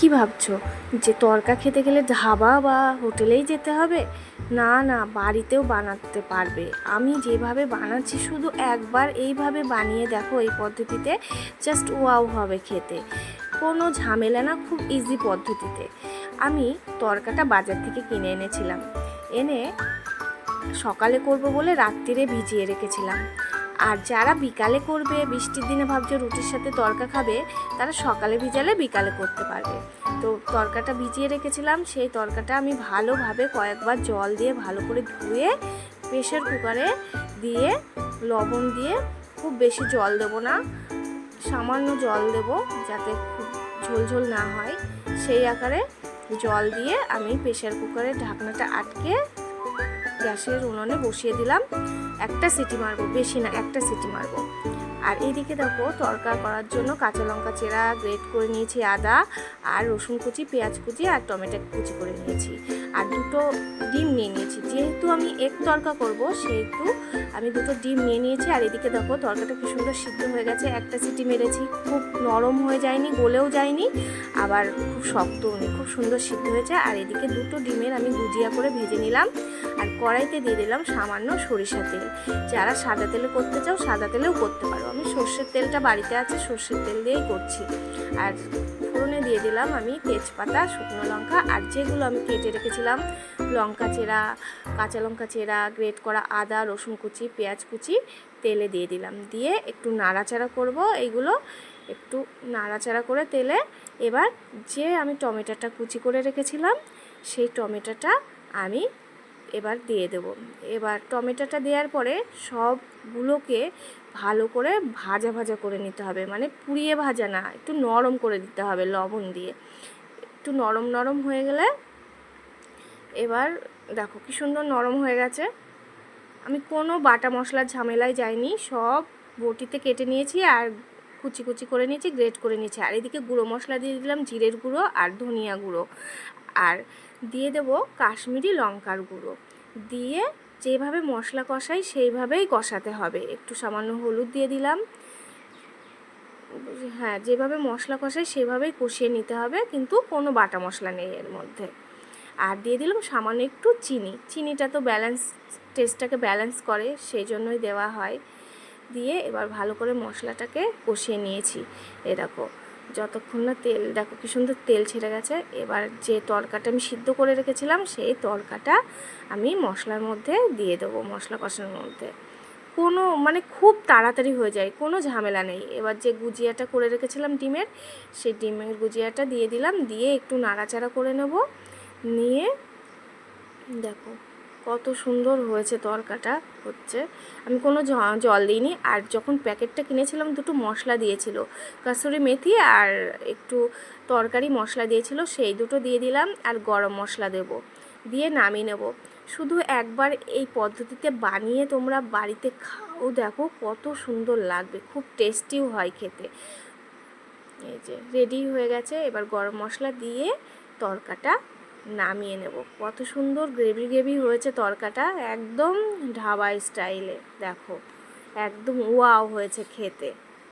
কি ভাবছ? যে তরকা খেতে গেলে ধাবা বা হোটেলেই যেতে হবে? না না, বাড়িতেও বানাতে পারবে। আমি যেভাবে বানাচ্ছি শুধু একবার এইভাবে বানিয়ে দেখো এই পদ্ধতিতে জাস্ট ওয়াও হবে খেতে। কোনো ঝামেলা না, খুব ইজি পদ্ধতিতে। আমি তরকাটা বাজার থেকে কিনে এনেছিলাম। এনে সকালে করব বলে রাত্রিরে ভিজিয়ে রেখেছিলাম। আর যারা বিকালে করবে, বৃষ্টির দিনে ভাবছে রুটির সাথে তরকা খাবে, তারা সকালে ভিজালে বিকালে করতে পারবে। তো তরকাটা ভিজিয়ে রেখেছিলাম, সেই তরকাটা আমি ভালোভাবে কয়েকবার জল দিয়ে ভালো করে ধুয়ে প্রেশার কুকারে দিয়ে, লবণ দিয়ে খুব বেশি জল দেবো না, সামান্য জল দেব যাতে খুব ঝোলঝোল না হয়। সেই আকারে জল দিয়ে আমি প্রেশার কুকারের ঢাকনাটা আটকে গ্যাসের উনুনে বসিয়ে দিলাম। একটা সিটি মারবো বেশি না একটা সিটি মারবো। আর এইদিকে দেখো, তরকা করার জন্য কাঁচা লঙ্কা চেরা, গ্রেট করে নিয়েছি আদা আর রসুন কুচি, পেঁয়াজ কুচি আর টমেটো কুচি করে নিয়েছি। আর দুটো ডিম নিয়ে নিয়েছি। যেহেতু আমি এক তরকা করব, সেহেতু আমি দুটো ডিম নিয়ে নিয়েছি। আর এদিকে দেখো, তরকাটা কি সুন্দর সিদ্ধ হয়ে গেছে। একটা সিটি মেরেছি, খুব নরম হয়ে যায়নি, গলেও যায়নি, আবার খুব শক্ত নেই, খুব সুন্দর সিদ্ধ হয়েছে। আর এদিকে দুটো ডিমের আমি গুজিয়া করে ভেজে নিলাম। আর কড়াইতে দিয়ে দিলাম সামান্য সরিষা তেল। যারা সাদা তেলে করতে চাও, সাদা তেলেও করতে পারো। আমি সর্ষের তেলটা বাড়িতে আছে, সর্ষের তেল দিয়েই করছি। আর ফোড়নে দিয়ে দিলাম আমি তেজপাতা, শুকনো লঙ্কা, আর যেগুলো আমি কেটে রেখেছিলাম, লঙ্কা চেরা, কাঁচা লঙ্কা চেরা, গ্রেট করা আদা, রসুন কুচি, পেঁয়াজ কুচি, তেলে দিয়ে দিলাম। দিয়ে একটু নাড়াচাড়া করব এইগুলো, একটু নাড়াচাড়া করে তেলে। এবার যে আমি টমেটোটা কুচি করে রেখেছিলাম, সেই টমেটোটা আমি এবার দিয়ে দেবো। এবার টমেটোটা দেওয়ার পরে সবগুলোকে ভালো করে ভাজা ভাজা করে নিতে হবে। মানে পুড়িয়ে ভাজা না, একটু নরম করে দিতে হবে লবণ দিয়ে। একটু নরম নরম হয়ে গেলে এবার দেখো কি সুন্দর নরম হয়ে গেছে। আমি কোনো বাটা মশলার ঝামেলায় যাইনি, সব বটিতে কেটে নিয়েছি আর কুচি কুচি করে নিয়েছি, গ্রেট করে নিয়েছি। আর এদিকে গুঁড়ো মশলা দিয়ে দিলাম জিরের গুঁড়ো আর ধনিয়া গুঁড়ো। আর দিয়ে দেবো কাশ্মীরি লঙ্কার গুঁড়ো। দিয়ে যেভাবে মশলা কষাই সেইভাবেই কষাতে হবে। একটু সামান্য হলুদ দিয়ে দিলাম। হ্যাঁ যেভাবে মশলা কষাই সেভাবেই কষিয়ে নিতে হবে, কিন্তু কোনো বাটা মশলা নেই এর মধ্যে। আর দিয়ে দিলাম সামান্য একটু চিনি। চিনিটা তো ব্যালেন্স টেস্টটাকে ব্যালেন্স করে সেই জন্যই দেওয়া হয়। দিয়ে এবার ভালো করে মশলাটাকে কষিয়ে নিয়েছি। এ দেখো যতক্ষণ না তেল, দেখো কি সুন্দর তেল ছেড়ে গেছে। এবার যে তরকাটা আমি সিদ্ধ করে রেখেছিলাম, সেই তরকাটা আমি মশলার মধ্যে দিয়ে দেবো, মশলা কষানোর মধ্যে। কোনো মানে খুব তাড়াতাড়ি হয়ে যায়, কোনো ঝামেলা নেই। এবার যে গুজিয়াটা করে রেখেছিলাম ডিমের, সেই ডিমের গুজিয়াটা দিয়ে দিলাম, দিয়ে একটু নাড়াচাড়া করে নেব। নিয়ে দেখো কত সুন্দর হয়েছে তরকাটা হচ্ছে। আমি কোনো জল দিইনি। আর যখন প্যাকেটটা কিনেছিলাম, দুটো মশলা দিয়েছিল। কাসুরি মেথি আর একটু তরকারি মশলা দিয়েছিল, সেই দুটো দিয়ে দিলাম আর গরম মশলা দেব। দিয়ে নামিয়ে নেব। শুধু একবার এই পদ্ধতিতে বানিয়ে তোমরা বাড়িতে খাও, দেখো কত সুন্দর লাগবে। খুব টেস্টিও হয় খেতে। এই যে রেডি হয়ে গেছে। এবার গরম মশলা দিয়ে তরকাটা নামিয়ে নেব। কত সুন্দর গ্রেভি গ্রেভি হয়েছে তরকাটা, একদম ঢাবা স্টাইলে। দেখো, একদম ওয়াও হয়েছে খেতে।